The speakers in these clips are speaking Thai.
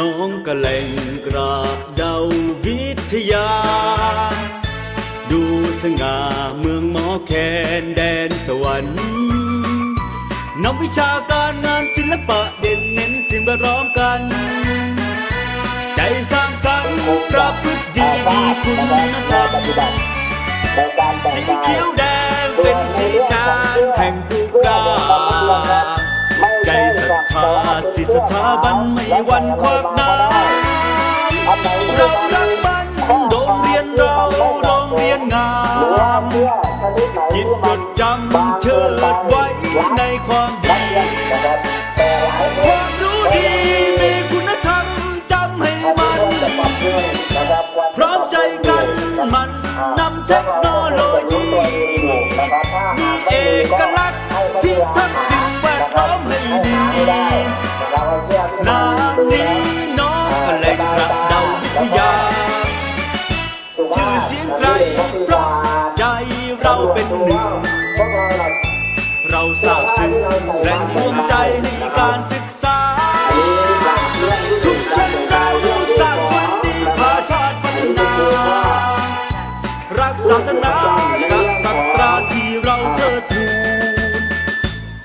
น้องกะแหล่งกระเดาวิทยา ดูสง่าเมืองหมอแคนแดนสวรรค์นำวิชาการงานศิลปะเด่นเน้นเสิ่งแวดล้อมกัน ใจสร้างสรรค์ประพฤติดีมีคุณธรรมปฏิบัติในการแต่งสีกายเขียวแดงเป็นสีชานแห่งผู้กล้าใจศรัทธา สิสถาบันไม่หวันควักน้ำอันไหนเรารักบ้านโรงเรียนเราโรงเรียนงามเพื่อชนิดไหนจดจำเชิดไว้ในความดีความรู้ดีมีคุณธรรมจำให้มัน พร้อมใจกันมันนำเทคโน เราเป็นหนึ่ง เราทราบซึ้งแรงรวมใจให้การศึกษาชุมชนเราสร้างคนดีพาชาติพัฒนา รักศาสนากับสัตราที่เราเชิดชู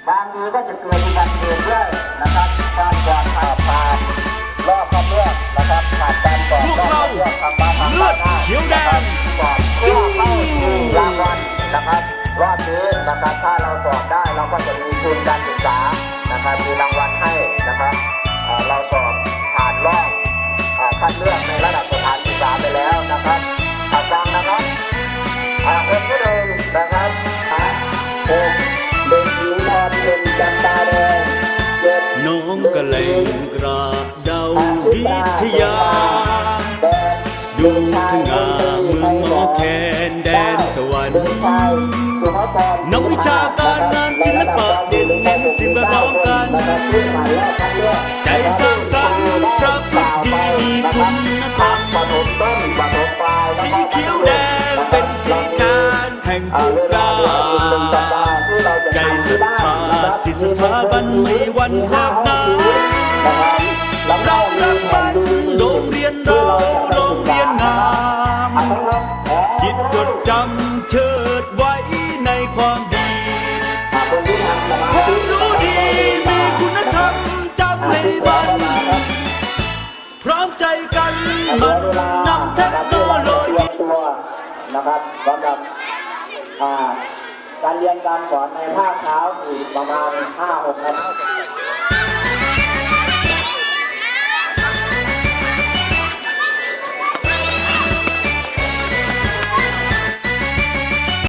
บางทีก็จะเกิดอุบัติเหตุด้วยนะครับการก่อนผ่าผ่านรอบ ทุนการศึกษานะครับมีรางวัลให้นะครับเอ่อเราสอบผ่านรอบเอ่อคัดเลือกในระดับสถานศึกษาไปแล้วนะครับอาฟังนะครับอ่าคนที่หนึ่งนะครับอะหกเด็กหญิงพรเพ็ญจันตาแดงเจ็ดน้องกะแหล่งกระเดาวิทยาแปดดูสง่า นักวิชาการงานศิลปะเด่นเน้นสิ่งแวดล้อมกันนะครับที่หมายเลขคัดเลือกใจสร้างสรรค์ประพฤติดีมีคุณธรรมสีเขียวแดงเป็นสีชานแห่งผู้กล้าใจศรัทธาสิสถาบันไม่วันควักน้ำ ความดีคนที่ทำสมรู้ดีมีคุณธรรมจำให้บัน พร้อมใจกันมันนำเทคโนโลยีตัวนะครับสำหรับการเรียนการสอนในภาคเช้าอีกประมาณ5-6นาที